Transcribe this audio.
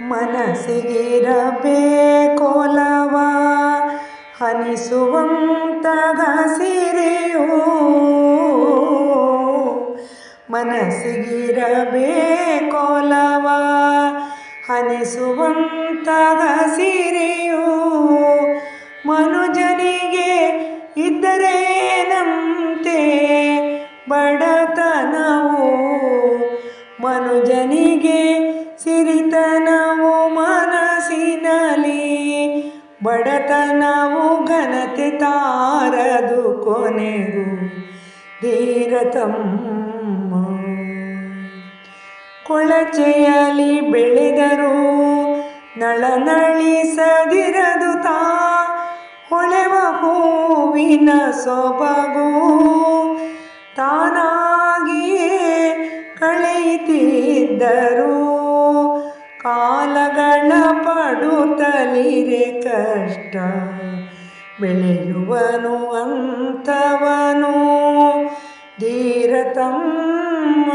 ಮನಸ್ಸಿಗಿರಬೇಕೋಲವ ಹನಿಸುವಂತಗ ಸಿರಿಯು ಮನಸ್ಸಿಗಿರಬೇಕೋಲವ ಹನಿಸುವಂತಗ ಸಿರಿಯು ಮನುಜನಿಗೆ ಇದ್ದರೇನಂತೆ ಬಡತನವು ಮನುಜನಿಗೆ ಸಿರಿತನವು ಮನಸ್ಸಿನಲ್ಲಿ, ಬಡತನವು ಘನತೆ ತಾರದು ಕೊನೆಗೂ ಧೀರತಮ್ಮ. ಕೊಳಚೆಯಲ್ಲಿ ಬೆಳೆದರು ನಳನಳಿಸದಿರದು ತಾ, ಹೊಳೆವ ಹೂವಿನ ಸೊಬಗು ಕಳೆಯುತ್ತಿದ್ದರು ಕಾಲಗಳ ಪಡುತ್ತಲಿರೆ ಕಷ್ಟ. ಬೆಳೆಯುವನು ಅಂತವನು ಧೀರತಮ್ಮ